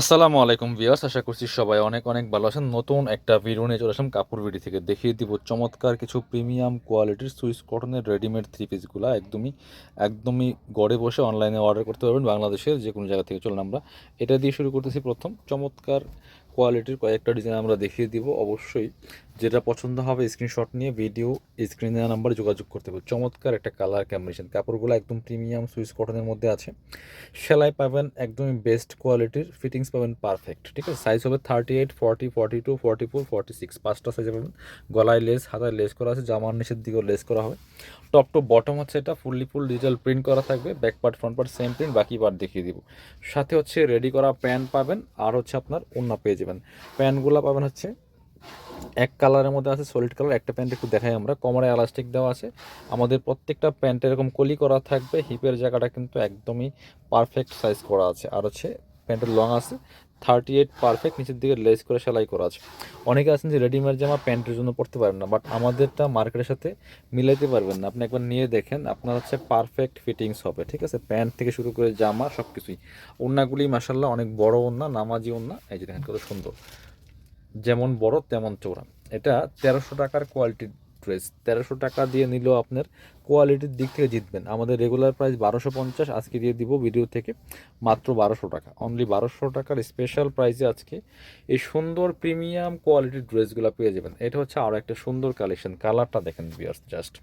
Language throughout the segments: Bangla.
আসসালামু আলাইকুম ভিউয়ার্স, আশা করছি সবাই অনেক অনেক ভালো আছেন। নতুন একটা ভিডিও নিয়ে চলে আসলাম কাপড় বিডি থেকে। দেখিয়ে দিব চমৎকার কিছু প্রিমিয়াম কোয়ালিটির সুইস কটনের রেডিমেড থ্রি পিসগুলো একদমই একদমই গড়ে বসে অনলাইনে অর্ডার করতে পারবেন বাংলাদেশের যে কোনো জায়গা থেকে। চলুন আমরা এটা দিয়ে শুরু করতেছি প্রথম। চমৎকার কোয়ালিটির কয়েকটা ডিজাইন আমরা দেখিয়ে দিব। অবশ্যই যেটা পছন্দ হবে স্ক্রিনশট নিয়ে ভিডিও স্ক্রিনে নাম্বারে যোগাযোগ করতে হবে চমৎকার একটা কালার কম্বিনেশন কাপড়গুলো একদম প্রিমিয়াম সুইস কটনের মধ্যে আছে। সেলাই পাবেন একদমই বেস্ট কোয়ালিটির ফিটিংস পাবেন পারফেক্ট ঠিক আছে? সাইজ হবে thirty eight forty forty two forty four forty six পাঁচটা সাইজে পাবেন। গলায় লেস হাতায় লেস করা আছে, জামার নিচের দিকেও লেস করা হবে। টপ টু বটম হচ্ছে এটা ফুললি ফুল ডিজিটাল প্রিন্ট করা থাকবে। Back part front part same print বাকি পার্ট দেখিয়ে দিব। সাথে হচ্ছে রেডি করা প্যান্ট পাবেন, আর হচ্ছে আপনার ওন্না পেয়ে যাবেন। প্যান্টগুলো পাবেন হচ্ছে এক কালারের মধ্যে আছে সলিড কালার একটা প্যান্ট একটু দেখাই আমরা। কোমরে এলাস্টিক দেওয়া আছে। আমাদের প্রত্যেকটা প্যান্ট এরকম কলি করা থাকবে। হিপের জায়গাটা কিন্তু একদমই পারফেক্ট সাইজ করা আছে। আর হচ্ছে প্যান্টের লং আছে। থার্টি এইট পারফেক্ট নিচের দিকে লেস করে সেলাই করা আছে। অনেকে আছেন যে রেডিমেড জামা প্যান্টের জন্য পড়তে পারেন না বাট আমাদেরটা মার্কেটের সাথে মিলাইতে পারবেন না। আপনি একবার নিয়ে দেখেন, আপনার হচ্ছে পারফেক্ট ফিটিংস হবে, ঠিক আছে? প্যান্ট থেকে শুরু করে জামা সব কিছুই ওন্নাগুলি মাসাল্লাহ অনেক বড় ওন্না নামাজি ওন্না এই যে দেখেন কত সুন্দর। যেমন বড় তেমন চৌড়া এটা তেরোশো টাকার কোয়ালিটির ড্রেস তেরোশো টাকা দিয়ে নিলেও আপনার কোয়ালিটির দিক থেকে জিতবেন। আমাদের রেগুলার প্রাইস বারোশো পঞ্চাশ, আজকে দিয়ে দিব ভিডিও থেকে মাত্র বারোশো টাকা। অনলি বারোশো টাকার স্পেশাল প্রাইসে আজকে এই সুন্দর প্রিমিয়াম কোয়ালিটির ড্রেসগুলো পেয়ে যাবেন। এটা হচ্ছে আরও একটা সুন্দর কালেকশন কালারটা দেখেন বিয়ার্স জাস্ট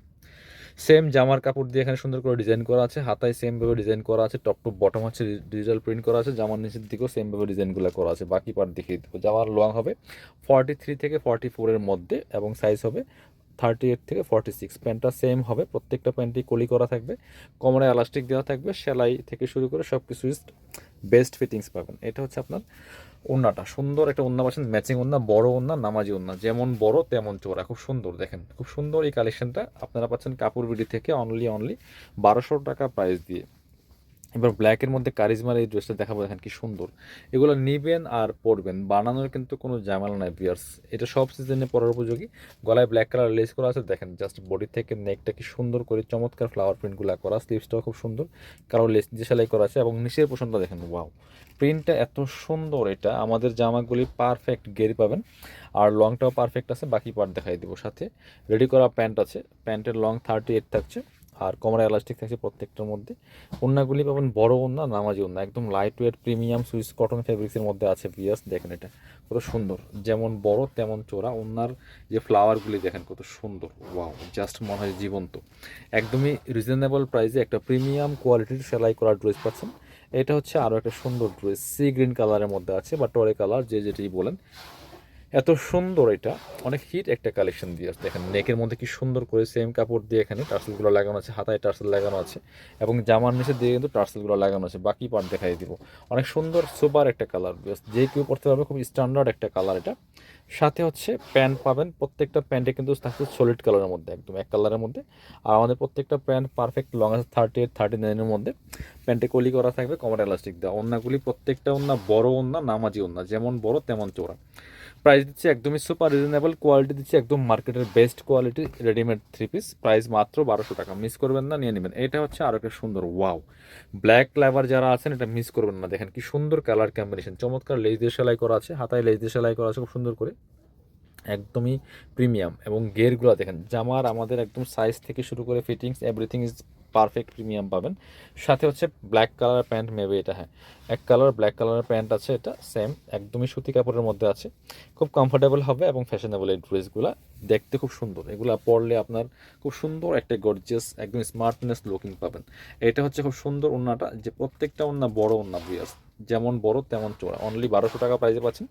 সেম জামার কাপড় দিয়ে এখানে সুন্দর করে ডিজাইন করা আছে, হাতায় সেম ভাবে ডিজাইন করা আছে টপ টু বটম হচ্ছে ডিজিটাল প্রিন্ট করা আছে, জামার নিচের দিকেও সেম ভাবে ডিজাইনগুলো করা আছে, বাকি পার্ট দেখিয়ে দেবো। জামার লং হবে ফর্টি থ্রি থেকে ফর্টি ফোরের মধ্যে এবং সাইজ হবে থার্টি এইট থেকে ফর্টি সিক্স প্যান্টটা সেম হবে, প্রত্যেকটা প্যান্টই কলি করা থাকবে, কোমরে এলাস্টিক দেওয়া থাকবে, সেলাই থেকে শুরু করে সব কিছু বেস্ট ফিটিংস পাবেন। এটা হচ্ছে আপনার ওন্নাটা সুন্দর একটা ওন্না পাচ্ছেন ম্যাচিং ওন্না বড় ওন্না নামাজি ওন্না যেমন বড়, তেমন চোরা খুব সুন্দর, দেখেন। খুব সুন্দর এই কালেকশনটা আপনারা পাচ্ছেন কাপড় বিডি থেকে অনলি অনলি বারোশো টাকা প্রাইস দিয়ে। এবার ব্ল্যাকের মধ্যে কারিজমার এই ড্রেসটা দেখাবো, দেখেন কি সুন্দর। এগুলো নিবেন আর পরবেন। বানানোর কিন্তু কোনো ঝামেলা নাই বিয়ার্স এটা সব সিজনে পরার উপযোগী। গলায় ব্ল্যাক কালার লেস করা আছে, দেখেন জাস্ট বডি থেকে নেকটা কি সুন্দর করে চমৎকার ফ্লাওয়ার প্রিন্টগুলো করা স্লিভসটাও খুব সুন্দর। কারও লেস দিয়ে সেলাই করা আছে এবং নিচের পোষণটা দেখেন ওয়াও প্রিন্টটা এত সুন্দর এটা, আমাদের জামাগুলি পারফেক্ট গেরি পাবেন। আর লংটাও পারফেক্ট আছে, বাকি পার্ট দেখাই দিব সাথে। রেডি করা প্যান্ট আছে প্যান্টের লং থার্টি এইট থাকছে। আর কমরা এলাস্টিক থাকছে প্রত্যেকটার মধ্যে। ওন্নাগুলি পাবেন বড় ওন্না নামাজি ওন্না একদম light weight premium Swiss cotton ফেব্রিক্সের মধ্যে আছে বিয়াস দেখেন এটা। কত সুন্দর। যেমন বড়, তেমন চোরা ওন্নার যে ফ্লাওয়ারগুলি দেখেন, কত সুন্দর। ওয়াও জাস্ট মনে হয় জীবন্ত। একদমই রিজনেবল প্রাইসে একটা প্রিমিয়াম কোয়ালিটির সেলাই করা ড্রেস পাচ্ছেন। এটা হচ্ছে আরও একটা সুন্দর ড্রেস সি গ্রিন কালারের মধ্যে আছে, বা টরে কালার যে যেটি বলেন। এত সুন্দর এটা। অনেক হিট একটা কালেকশন দিয়ে আসছে। দেখেন নেকের মধ্যে কি সুন্দর করে সেম কাপড় দিয়ে এখানে টার্সেলগুলো লাগানো আছে, হাতায় টার্সেল লাগানো আছে এবং জামার নিচে দিয়ে কিন্তু টার্সেলগুলো লাগানো আছে। বাকি পার্ট দেখাই দিব। অনেক সুন্দর সুপার একটা কালার যে কেউ পড়তে পারবে, খুব স্ট্যান্ডার্ড একটা কালার এটা। সাথে হচ্ছে প্যান্ট পাবেন, প্রত্যেকটা প্যান্টে কিন্তু থাকছে সলিড কালারের মধ্যে, একদম এক কালারের মধ্যে। আর আমাদের প্রত্যেকটা প্যান্ট পারফেক্ট লং আছে থার্টি এইট থার্টি নাইনের মধ্যে প্যান্টে কলি করা থাকবে কমার এলাস্টিক দেওয়া। অন্যগুলি প্রত্যেকটা অন্য বড় অন্য নামাজি অন্য যেমন বড় তেমন চোরা প্রাইস দিচ্ছি একদমই সুপার রিজনেবল কোয়ালিটি দিচ্ছি একদম মার্কেটের best quality readymade three piece price মাত্র বারোশো টাকা। মিস করবেন না, নিয়ে নেবেন। এটা হচ্ছে আরও একটা সুন্দর ওয়াও ব্ল্যাক ফ্লেভার যারা আছেন, এটা মিস করবেন না। দেখেন কি সুন্দর কালার কম্বিনেশন চমৎকার লেজ দিয়ে সেলাই করা আছে, হাতায় লেজ দিয়ে সেলাই করা আছে, খুব সুন্দর করে। একদমই প্রিমিয়াম এবং গেরগুলো দেখেন, জামার আমাদের একদম সাইজ থেকে শুরু করে fittings everything is perfect premium পাবেন। সাথে হচ্ছে ব্ল্যাক কালার প্যান্ট মেবে এটা হ্যাঁ। এক কালার ব্ল্যাক কালারের প্যান্ট আছে এটা সেম একদমই সুতি কাপড়ের মধ্যে আছে। খুব কমফোর্টেবল হবে এবং ফ্যাশনেবল এই ড্রেসগুলো দেখতে খুব সুন্দর। এগুলো পরলে আপনার খুব সুন্দর একটা গর্জিয়াস একদম স্মার্টনেস লুকিং পাবেন। এটা হচ্ছে খুব সুন্দর ওনাটা যে প্রত্যেকটা ওনা বড় ওন্না বিয়াস যেমন বড় তেমন চোরা অনলি বারোশো টাকা প্রাইজে পাচ্ছেন।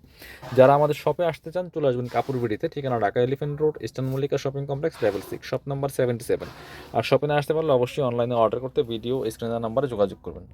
যারা আমাদের শপে আসতে চান, চলে আসবেন কাপুর বিড়িতে ঠিকানা Dhaka elephant road eastern Mallika shopping complex level six shop number seventy seven আর শপে না আসতে পারলে অবশ্যই অনলাইনে অর্ডার করতে ভিডিও স্ক্রিনার নাম্বারে যোগাযোগ করবেন।